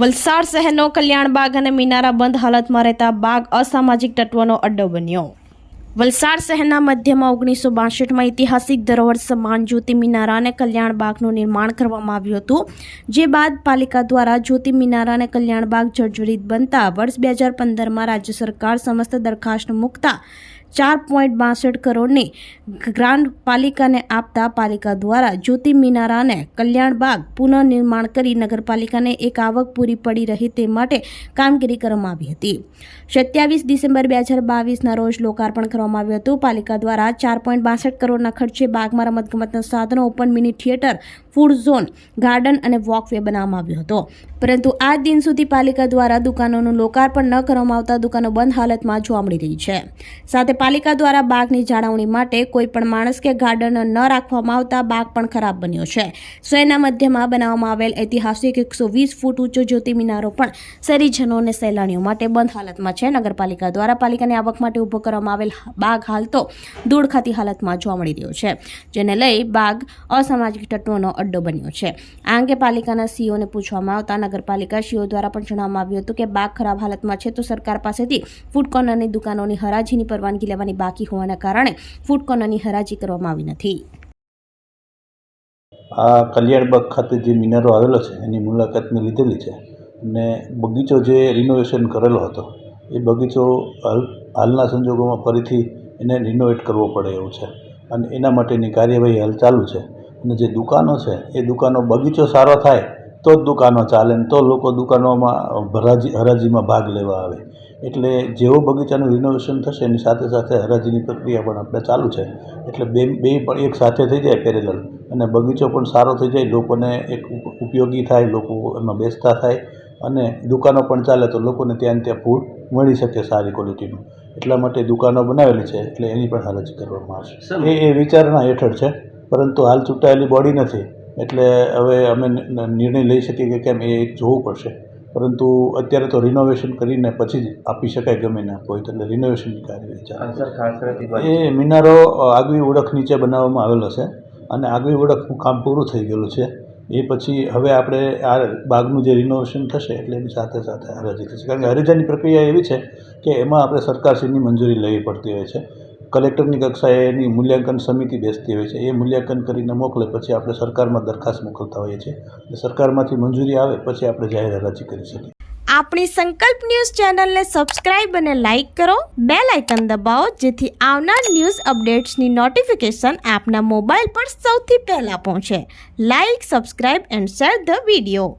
વલસાડ શહેરનો કલ્યાણ બાગ અને મિનારા બંધ હાલતમાં રહેતા બાગ અસામાજિક તત્વોનો અડ્ડો બન્યો. વલસાડ શહેરના મધ્યમાં ઓગણીસો બાસઠમાં ઐતિહાસિક ધરોહર સમાન જ્યોતિ મિનારા અને કલ્યાણ બાગનું નિર્માણ કરવામાં આવ્યું હતું, જે બાદ પાલિકા દ્વારા જ્યોતિ મિનારા અને કલ્યાણ બાગ જર્જરિત બનતા વર્ષ બે હજાર પંદરમાં રાજ્ય સરકાર સમસ્ત દરખાસ્ત મૂકતા ચાર પોઈન્ટ બાસઠ કરોડની ગ્રાન્ટ પાલિકાને આપતા પાલિકા દ્વારા જ્યોતિ મિનારાને કલ્યાણ બાગ પુનઃનિર્માણ કરી નગરપાલિકાને એક આવક પૂરી પડી રહી તે માટે કામગીરી કરવામાં આવી હતી. સત્યાવીસ ડિસેમ્બર બે હજાર બાવીસના રોજ લોકાર્પણ કરવામાં આવ્યું હતું. પાલિકા દ્વારા ચાર પોઈન્ટ બાસઠ કરોડના ખર્ચે બાગમાં રમતગમતના સાધનો, open mini theatre, food zone, garden અને વોકવે બનાવવામાં આવ્યો હતો. પરંતુ આ દિન સુધી પાલિકા દ્વારા દુકાનોનું લોકાર્પણ ન કરવામાં આવતા દુકાનો બંધ હાલતમાં જોવા મળી રહી છે. સાથે પાલિકા દ્વારા બાગની જાળવણી માટે કોઈ પણ માણસ કે ગાર્ડન ન રાખવામાં આવતા બાગ પણ ખરાબ બન્યો છે. શહેરના મધ્યમાં બનાવવામાં આવેલ ઐતિહાસિક એકસો વીસ ફૂટ ઊંચો જ્યોતિ મિનારો પણ શહેરીજનો અને સહેલાણીઓ માટે બંધ હાલતમાં છે. નગરપાલિકા દ્વારા પાલિકાની આવક માટે ઊભો કરવામાં આવેલ બાગ હાલ તો ધૂળ ખાતી હાલતમાં જોવા મળી રહ્યો છે, જેને લઈ બાગ અસામાજિક તત્વોનો અડ્ડો બન્યો છે. આ અંગે પાલિકાના સીઓને પૂછવામાં આવતા નગરપાલિકા સીઓ દ્વારા પણ જણાવવામાં આવ્યું હતું કે બાગ ખરાબ હાલતમાં છે તો સરકાર પાસેથી ફૂડ કોર્નરની દુકાનોની હરાજીની પરવાનગી લેવાની બાકી હોવાના કારણે ફૂડ કોર્નરની હરાજી કરવામાં આવી નથી. આ કલ્યાણબાગ ખાતે જે મિનારો આવેલો છે, એની મુલાકાત મેં લીધેલી છે અને બગીચો જે રિનોવેશન કરેલો હતો, એ બગીચો હાલ, હાલના સંજોગોમાં ફરીથી એને રિનોવેટ કરવો પડે એવું છે અને એના માટેની કાર્યવાહી હાલ ચાલુ છે અને જે દુકાનો છે, એ દુકાનો બગીચો સારો થાય તો જ દુકાનો ચાલે ને તો લોકો દુકાનોમાં હરાજી હરાજીમાં ભાગ લેવા આવે. એટલે જેવો બગીચાનું રિનોવેશન થશે એની સાથે સાથે હરાજીની પ્રક્રિયા પણ આપણે ચાલુ છે. એટલે બે બે પણ એક સાથે થઈ જાય પેરેલલ અને બગીચો પણ સારો થઈ જાય લોકોને એક ઉપ- ઉપયોગી થાય લોકો એમાં બેસતા થાય અને દુકાનો પણ ચાલે તો લોકોને ત્યાં ત્યાં ફૂડ મળી શકે સારી ક્વોલિટીનું એટલા માટે દુકાનો બનાવેલી છે એટલે એની પણ હરાજી કરવામાં આવશે. એ એ વિચારણા હેઠળ છે પરંતુ હાલ ચૂંટાયેલી બોડી નથી. એટલે હવે અમે નિર્ણય લઈ શકીએ કે કેમ એ જોવું પડશે. પરંતુ અત્યારે તો રિનોવેશન કરીને પછી જ આપી શકાય ગમે ના કોઈ તો એટલે રિનોવેશનની કાર્યવાહી એ મિનારો આગવી ઓળખ નીચે બનાવવામાં આવેલો છે અને આગવી ઓળખનું કામ પૂરું થઈ ગયેલું છે. એ પછી હવે આપણે આ બાગનું જે રિનોવેશન થશે એટલે એની સાથે સાથે હરાજી થશે. કારણ કે હરાજીની પ્રક્રિયા એવી છે કે એમાં આપણે સરકારશ્રીની મંજૂરી લેવી પડતી હોય છે. કલેક્ટરની કક્ષાએ એની મૂલ્યાંકન સમિતિ બેસતી હોય છે. એ મૂલ્યાંકન કરીને મોકલે, પછી આપણે સરકારમાં દરખાસ્ત મોકલતા હોઈએ છીએ. સરકારમાંથી મંજૂરી આવે, પછી આપણે જાહેર હરાજી કરી શકીએ. આપણી સંકલ્પ ન્યૂઝ ચેનલને સબસ્ક્રાઇબ અને લાઇક કરો. બે લાઇકન દબાવો, જેથી આવનાર ન્યૂઝ અપડેટ્સની નોટિફિકેશન આપના મોબાઈલ પર સૌથી પહેલાં પહોંચે. Like, subscribe and share the video.